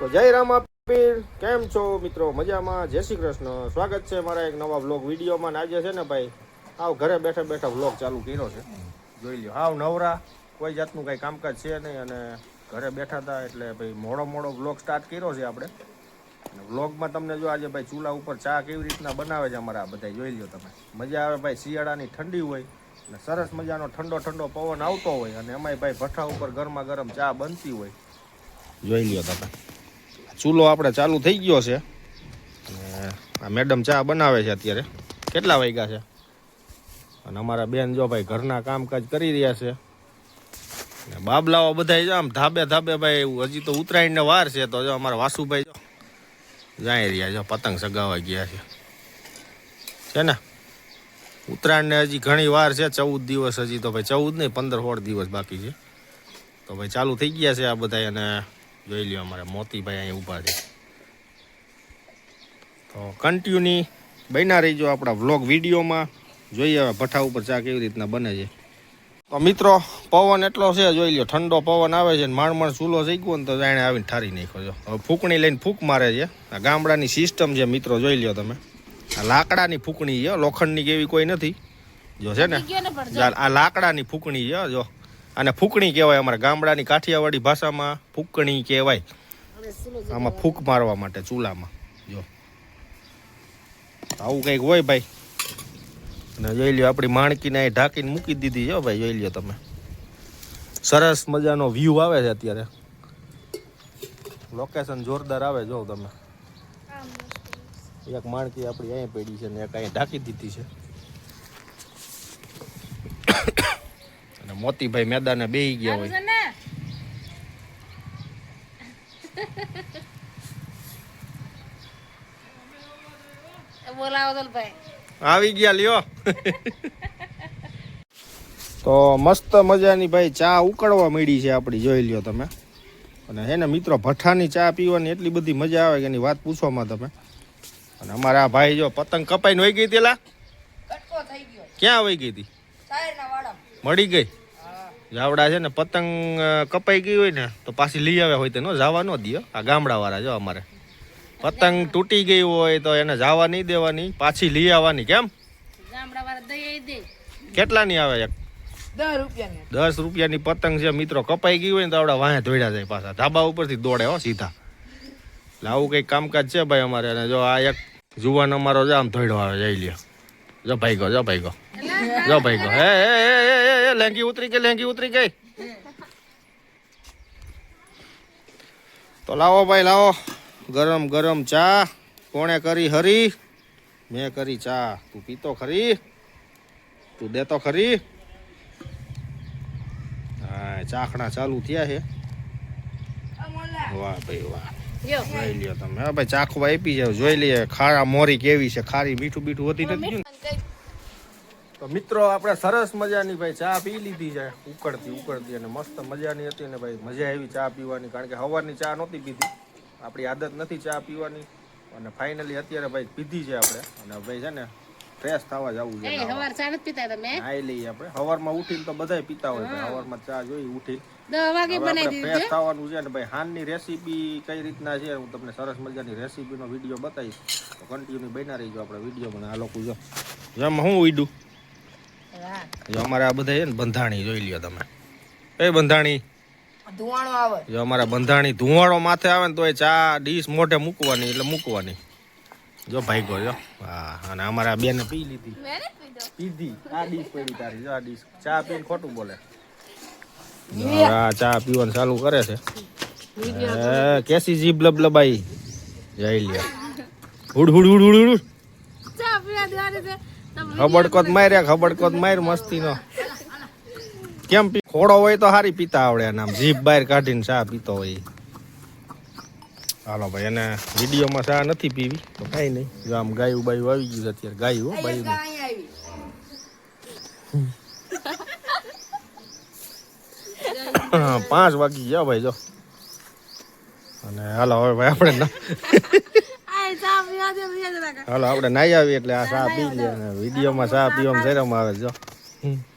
તો જય રામ આપીર કેમ છો મિત્રો? મજામાં? જય શ્રી કૃષ્ણ. સ્વાગત છે મારા એક નવા વ્લોગ વિડીયોમાં. આજે છે ને ભાઈ, આવ ઘરે બેઠા બેઠા વ્લોગ ચાલુ કર્યો છે. જોઈ લ્યો. હાવ નવરા. કોઈ જાતનું કાંઈ કામકાજ છે નહીં અને ઘરે બેઠા હતા એટલે ભાઈ મોડો મોડો વ્લોગ સ્ટાર્ટ કર્યો છે આપણે. વ્લોગમાં તમને જો આજે ભાઈ ચૂલા ઉપર ચા કેવી રીતના બનાવે છે અમારા બધા જોઈ લ્યો તમે. મજા આવે ભાઈ, શિયાળાની ઠંડી હોય અને સરસ મજાનો ઠંડો ઠંડો પવન આવતો હોય અને એમાંય ભાઈ ભઠ્ઠા ઉપર ગરમા ગરમ ચા બનતી હોય. જોઈ લ્યો તમે. ચૂલો આપણે ચાલુ થઈ ગયો છે. આ મેડમ ચા બનાવે છે અત્યારે. કેટલા વાગ્યા છે? અને અમારા બેન જો ભાઈ ઘરના કામકાજ કરી રહ્યા છે. બાબલાઓ બધા જો આમ ધાબે ધાબે ભાઈ હજી તો ઉત્તરાયણને વાર છે તો જો અમારા વાસુભાઈ જો જાય રહ્યા જો પતંગ સગાવા ગયા છે. છે ને? ઉત્તરાયણને હજી ઘણી વાર છે, ચૌદ દિવસ હજી તો ભાઈ, ચૌદ નહીં, પંદર, સોળ દિવસ બાકી છે. તો ભાઈ ચાલુ થઈ ગયા છે આ બધા અને જોઈ લ્યો અમારે મોતીભાઈ અહીં ઊભા છે. તો કન્ટિન્યુની બન્યા રહીજો આપણા વ્લોગ વિડીયોમાં. જોઈએ હવે ભઠ્ઠા ઉપર ચા કેવી રીતના બને છે. તો મિત્રો પવન એટલો છે જોઈ લ્યો ઠંડો પવન આવે છે ને માણ માણ ચૂલો થઈ ગયો ને તો જાણે આવીને ઠારી નાખ્યો છો. હવે ફૂંકણી લઈને ફૂંક મારે છે. આ ગામડાની સિસ્ટમ છે મિત્રો જોઈ લ્યો તમે. આ લાકડાની ફૂંકણી છે લોખંડની કેવી કોઈ નથી. જો છે ને આ લાકડાની ફૂંકણી છે જો. અને ફૂકણી કહેવાય. અમારા ગામડાની કાઠિયાવાડી ભાષામાં ફૂંકણી કહેવાય. આમાં ફૂંક મારવા માટે ચૂલામાં. જો. આવું કંઈક હોય ભાઈ. અને જોઈ લ્યો આપણી માણકીને અહીં ઢાંકીને મૂકી દીધી. જો ભાઈ જોઈ લ્યો તમે. સરસ મજાનો વ્યૂ આવે છે અત્યારે. લોકેશન જોરદાર આવે જો તમે. એક માણકી આપણી અહીંયા પડી છે ને એક અહીં ઢાંકી દીધી છે. મોતીભાઈ મેદાને બેહી ગયા હોય. બોલાવો ભાઈ. આવી ગયા લ્યો. તો મસ્ત મજાની ભાઈ ચા ઉકળવા મળી છે આપણી જોઈ લ્યો તમે. અને હે ને મિત્રો ભઠ્ઠાની ચા પીવાની એટલી બધી મજા આવે કે એની વાત પૂછવામાં તમે. અને અમારા આ ભાઈ જો પતંગ કપાઈને વહી ગઈ તેલા? ક્યાં વહી ગઈ હતી મળી ગઈ? જાવડા છે ને પતંગ કપાઈ ગઈ હોય ને તો પાછી લઈ આવ્યા હોય તો ન જવા ન દે આ ગામડાવાળા જો અમારે. પતંગ તૂટી ગઈ હોય તો એને જવા નહીં દેવાની પાછી લઈ આવવાની. કેમ? ગામડા વાળા દઈ દે. કેટલાની આવે એક? દસ રૂપિયા ને દસ રૂપિયાની પતંગ છે. મિત્રો કપાઈ ગઈ હોય ને તો આપડા વાહે ધોડ્યા જાય પાછા. ધાબા ઉપરથી દોડે હો સીધા. એટલે આવું કંઈક કામકાજ છે ભાઈ અમારે. અને જો આ એક જુવાન અમારો જો આમ ધોડ્યો આવે. જઈ લ્યો. જો ભાઈ ગો જો ભાઈ ગો જો ભાઈ ગો હે હે. લેંગી ઉતરી ગઈ લેંગી ઉતરી ગઈ? તો લાવો ભાઈ, લાવો. ગરમ ગરમ ચા. કોણે કરી હરી? મેં કરી ચા. તું પીતો ખરી? તું દેતો ખરી? હા ચાખણા ચાલુ થયા છે. વાહ ભાઈ, વાહ. જોઈ લ્યો તમે. ભાઈ, ચાખવા આપી જાવ જોઈ લઈએ ખારા મોરી કેવી છે. ખારી મીઠું બીઠું હોતી નથી? તો મિત્રો આપણે સરસ મજાની ભાઈ ચા પી લીધી છે. ઉકળતી ઉકળતી અને મસ્ત મજાની હતી ને ભાઈ મજા આવી ચા પીવાની કારણ કે સવારની ચા નહોતી પીધી. આપણી આદત નથી ચા પીવાની. અને ફાઇનલી અત્યારે ભાઈ પીધી છે આપણે. અને ભાઈ છે ને ફ્રેશ થવા જવું છે. હવાર ચા નથી પીતા તમે? આઈ લઈએ આપણે. સવારમાં ઉઠીને તો બધાય પીતા હોય હવારમાં સવારમાં ચા જોઈ ઉઠી દસ વાગે ફ્રેશ થવાનું છે ને ભાઈ હાનની રેસીપી કઈ રીતના છે હું તમને સરસ મજાની રેસીપીનો વીડિયો બતાવીશ. તો કન્ટિન્યુ બના રહીજો આપણે વીડિયો મને આ લોકો જો જેમ હું ઉઈડું હા જો અમારે આ બધા ને બંધાણી જોઈ લ્યો તમે. એ બંધાણી. ધુવાણો આવે. જો અમારા બંધાણી ધુવાણો માથે આવે ને તો એ ચા ડીશ મોઢે મૂકવાની એટલે મૂકવાની. જો ભાઈ ગો જો. હા અને અમારા બેને પી લીધી. પીધી. આ ડીશ પડી તારી જો આ ડીશ. ચા પીને ખોટું બોલે. આ ચા પીવાનું ચાલુ કરે છે. કેસી જીભ લબલબાઈ જઈ લ્યો. હુડ હુડ હુડ હુડ હુડ. ચા પીવા તમે ખબડકોત માર્યા ખબડકોત માર મસ્તી નો કેમ પી? ખોડો હોય તો હારી પીતા આવડે આમ. જીભ બહાર કાઢીને ચા પીતો હોય. હાલો ભાઈ એને વિડીયોમાં ચા નથી પીવી. તો કાંઈ નહીં. જો આમ ગાયું બાયું આવી ગયું છે અત્યારે. ગાયું હો બાયું પાંચ વાગી ગયા ભાઈ જો. અને હાલો હવે ભાઈ આપણે હાલો આપણે નાઈ આવીએ એટલે આ ચા પી લે અને વિડીયોમાં ચા પીવામાં શરમ આવે જો.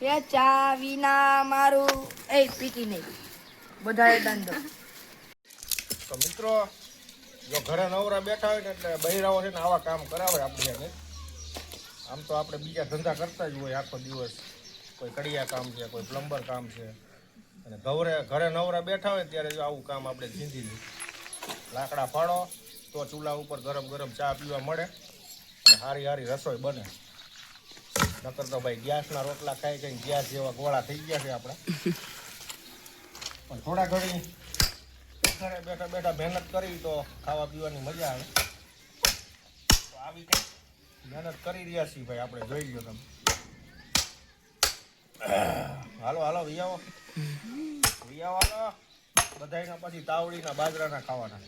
એ ચા વિના મારું એ પીતી નહીં. બધાએ દંડ. તો મિત્રો જો ઘરે નવરા બેઠા હોય ને એટલે બૈરાઓ છે ને આવા કામ કરાવે આપણે એને. આમ તો આપણે બીજા ધંધા કરતા જ હોય આખો દિવસ. કોઈ કડિયા કામ છે કોઈ પ્લમ્બર કામ છે. અને ઘરે ઘરે નવરા બેઠા હોય ત્યારે જો આવું કામ આપણે જીંદી લઈએ. લાકડા ફાડો તો ચૂલા ઉપર ગરમ ગરમ ચા પીવા મળે અને સારી સારી રસોઈ બને. નકર તો ભાઈ ગેસના રોટલા ખાઈ કઈ ગેસ જેવા ગોળા થઈ ગયા છે આપણે. પણ થોડા ઘણી ઘરે બેઠા બેઠા મહેનત કરી તો ખાવા પીવાની મજા આવે. તો આવી કંઈક મહેનત કરી રહ્યા છીએ ભાઈ આપણે, જોઈ લ્યો તમે. હાલો હાલો, વિયાવો. વિયાવો, હાલો. બધાયના પછી તાવડીના બાજરાના ખાવાના.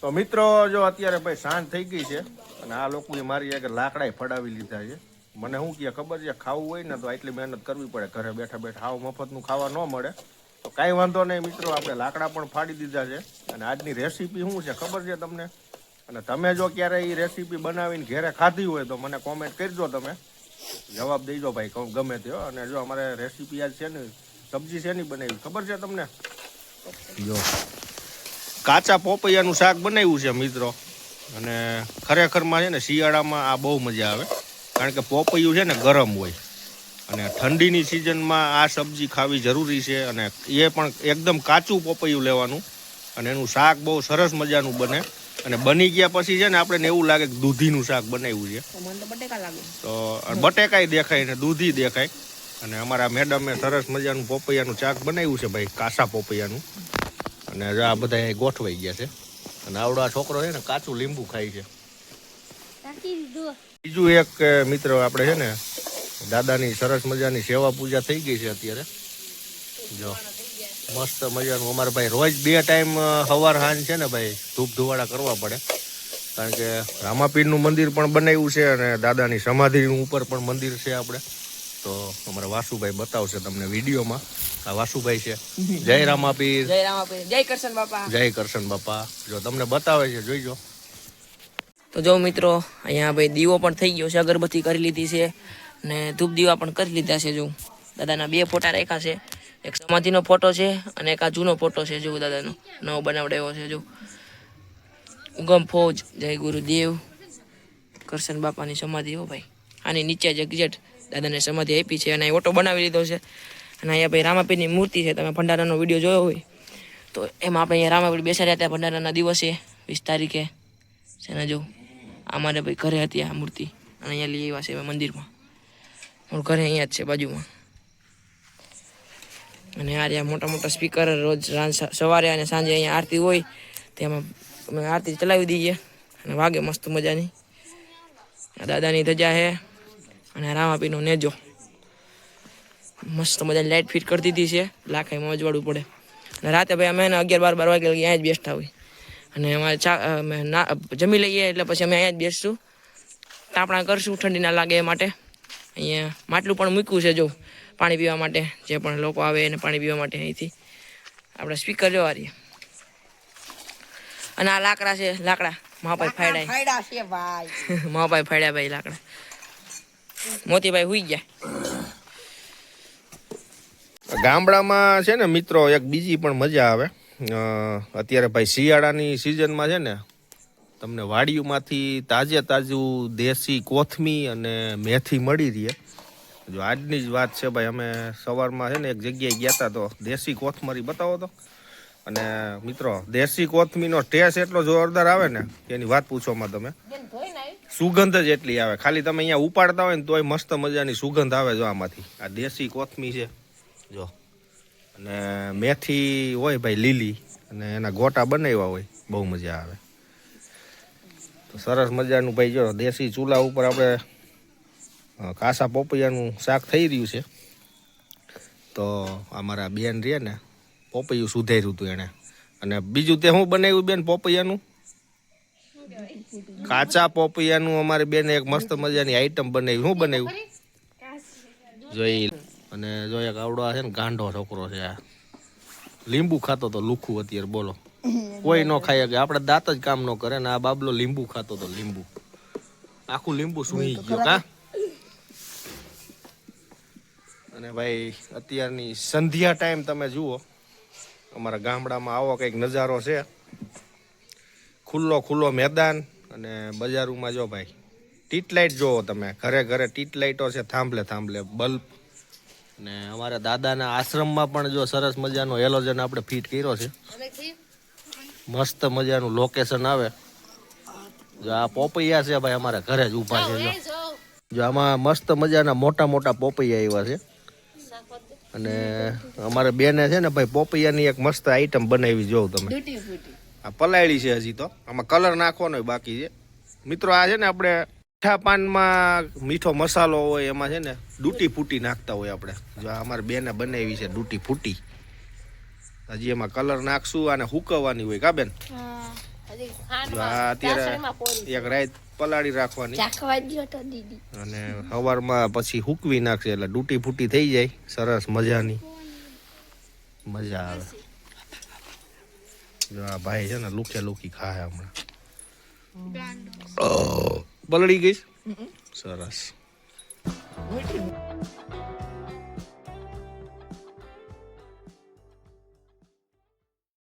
તો મિત્રો, જો અત્યારે ભાઈ સાંજ થઈ ગઈ છે અને આ લોકોએ મારી આગળ લાકડા ફડાવી લીધા છે. મને શું કહે ખબર છે? ખાવું હોય ને તો આટલી મહેનત કરવી પડે. ઘરે બેઠા બેઠા આવું મફતનું ખાવા ન મળે. તો કાંઈ વાંધો નહીં મિત્રો, આપણે લાકડા પણ ફાડી દીધા છે. અને આજની રેસીપી શું છે ખબર છે તમને? અને તમે જો ક્યારે એ રેસીપી બનાવીને ઘરે ખાધી હોય તો મને કોમેન્ટ કરજો તમે. જવાબ દેજો ભાઈ કહું ગમે તે. અને જો અમારે રેસીપી આજ છે ને, સબ્જી છે નહીં બનાવી ખબર છે તમને? જો. કાચા પોપૈયાનું શાક બનાવ્યું છે મિત્રો. અને ખરેખરમાં છે ને શિયાળામાં આ બહુ મજા આવે. કારણ કે પોપૈયું છે ને ગરમ હોય. અને ઠંડીની સિઝનમાં આ સબ્જી ખાવી જરૂરી છે અને એ પણ એકદમ કાચું પોપૈયું લેવાનું. અને એનું શાક બહુ સરસ મજાનું બને. અને બની ગયા પછી છે ને આપણે એવું લાગે કે દૂધીનું શાક બનાવ્યું છે. તો બટેકા બટેકાય દેખાય ને દૂધી દેખાય. અને અમારા મેડમે સરસ મજાનું પોપૈયાનું શાક બનાવ્યું છે ભાઈ કાસા પોપૈયાનું. અને આ બધા ગોઠવાઈ ગયા છે. અને આવડો આ છોકરો છે ને કાચું લીંબુ ખાય છે. બીજું એક મિત્ર આપણે છે ને દાદાની સરસ મજાની સેવા પૂજા થઈ ગઈ છે અત્યારે. જો મસ્ત મજાનું. અમારે ભાઈ રોજ બે ટાઈમ સવાર સાંજ છે ને ભાઈ ધૂપ ધુવાડા કરવા પડે. કારણ કે રામાપીરનું મંદિર પણ બનાવ્યું છે અને દાદાની સમાધિનું ઉપર પણ મંદિર છે આપણે. તો અમારા વાસુભાઈ બતાવશે તમને વિડીયોમાં. વાસુભાઈ છે. જય રામાપીર. જય રામાપીર. જય કરશન બાપા. જય કરશન બાપા. જો તમને બતાવે છે જોઈજો. તો જો મિત્રો અહીંયા ભાઈ દીવો પણ થઈ ગયો છે અગરબત્તી કરી લીધી છે ને ધૂપ દીવા પણ કરી લીધા છે જો. દાદાના બે ફોટા રાખ્યા છે. એક સમાધિનો ફોટો છે અને એક આ જૂનો ફોટો છે જો દાદાનો. નવો બનાવડાવ્યો છે જો. ઉગમ ફોજ. જય ગુરુદેવ. કરશન બાપાની સમાધિ હો ભાઈ. આની નીચે જ એક્ઝેટ દાદાને સમાધિ આપી છે અને ઓટો બનાવી લીધો છે. અને અહીંયા ભાઈ રામાપીરની મૂર્તિ છે, તમે ભંડારાનો વીડિયો જોયો હોય, તો એમાં આપણે અહીંયા રામાપીર બેસાડ્યા હતા ભંડારાના દિવસે, વીસ તારીખે. છે ને જો અમારે ભાઈ ઘરે હતી આ મૂર્તિ. અને અહીંયા લઈ આવ્યા છે મંદિરમાં. મારું ઘરે અહીંયા જ છે બાજુમાં. અને આ રહ્યા મોટા મોટા સ્પીકર રોજ રાત સવારે અને સાંજે અહીંયા આરતી હોય, તેમાં અમે આરતી ચલાવી દઈએ. અને વાગે મસ્ત મજાની. દાદાની ધજા છે અને રામાપીનો નેજો. મસ્ત મજા લાઇટ ફિટ કરી દીધી છે. લાખાઈ મોજવાડવું પડે. અને રાતે ભાઈ અમે અગિયાર બાર બાર વાગે અહીંયા જ બેસતા હોય. અને અમારે ચા અમે ના જમી લઈએ એટલે પછી અમે અહીંયા જ બેસશું. તાપણા કરશું ઠંડી ના લાગે એ માટે. અહીંયા માટલું પણ મૂક્યું છે જો પાણી પીવા માટે. જે પણ લોકો આવે એને પાણી પીવા માટે અહીંથી. આપણે સ્પીકર જોવા રહીએ અને આ લાકડા છે લાકડા. મહાભાઈ ફાડ્યા. ફાયડા છે ભાઈ. મહાભાઈ ફાડ્યા ભાઈ લાકડા. મોતીભાઈ હુઈ ગયા. ગામડામાં છે ને મિત્રો એક બીજી પણ મજા આવે. અત્યારે ભાઈ શિયાળાની સિઝનમાં છે ને તમને વાડીઓમાંથી તાજે તાજું દેશી કોથમી અને મેથી મળી રહે. જો આજની જ વાત છે ભાઈ અમે સવારમાં છે ને એક જગ્યાએ ગયા હતા તો દેશી કોથમરી બતાવો તો. અને મિત્રો દેશી કોથમીનો ટેસ્ટ એટલો જોરદાર આવે ને એની વાત પૂછોમાં તમે. સુગંધ જ એટલી આવે. ખાલી તમે અહીંયા ઉપાડતા હોય ને તોય મસ્ત મજાની સુગંધ આવે જો આમાંથી. આ દેશી કોથમી છે. જો. અને મેથી હોય ભાઈ લીલી અને એના ગોટા બનાવ્યા હોય બહુ મજા આવે. તો સરસ મજાનું ભાઈ જો દેશી ચૂલા ઉપર આપણે કાસા પોપૈયાનું શાક થઈ રહ્યું છે. તો અમારા બેન રહે ને પોપૈયું સુધાર્યું હતું એણે. અને બીજું તે શું બનાવ્યું બેન પોપૈયાનું? કાચા પોપૈયાનું અમારી બેને એક મસ્ત મજાની આઈટમ બનાવી. શું બનાવ્યું? જોઈ અને જો એક આવડો આ છે ને ગાંડો છોકરો છે આ. લીંબુ ખાતો તો લુખું અત્યારે બોલો. કોઈ ન ખાય કે આપણે દાંત જ કામ ન કરે ને આ બાબલો લીંબુ ખાતો તો લીંબુ. આખું લીંબુ સૂઈ ગયો કા અને ભાઈ અત્યારની સંધ્યા ટાઈમ તમે જુઓ. અમારા ગામડામાં આવો કંઈક નજારો છે. ખુલ્લો ખુલ્લો મેદાન અને બજારોમાં જો ભાઈ ટીટ લાઇટ જોવો તમે. ઘરે ઘરે ટીટ લાઇટો છે થાંભલે થાંભલે બલ્બ. ને અમારા દાદાના આશ્રમમાં પણ જો સરસ મજાનો હેલોજન આપણે ફિટ કર્યો છે. મસ્ત મજાનું લોકેશન આવે. જો આ પોપૈયા છે ભાઈ અમારા ઘરે જ ઊભા છે જો. જો આમાં મસ્ત મજાના મોટા મોટા પોપૈયા આવ્યા છે. અને અમારે બેને છે ને ભાઈ પોપૈયાની એક મસ્ત આઈટમ બનાવી જોઉં તમે. આ પલાળી છે હજી તો. આમાં કલર નાખવાનો બાકી છે. મિત્રો આ છે ને આપણે મીઠા પાનમાં મીઠો મસાલો હોય એમાં છે ને ડૂટી ફૂટી નાખતા હોય આપણે. જો આ અમારે બેને બનાવી છે ડૂટી ફૂટી. હજી એમાં કલર નાખશું અને હુકવવાની હોય કા બેન? અત્યારે એક રાત પલાળી રાખવાની. અને સવારમાં પછી હુકવી નાખશે એટલે ડૂટી ફૂટી થઈ જાય. સરસ મજાની. મજા આવે. જો આ ભાઈ છે ને લુખે લુખી ખાય હમણાં. બલડી ગઈ સરસ.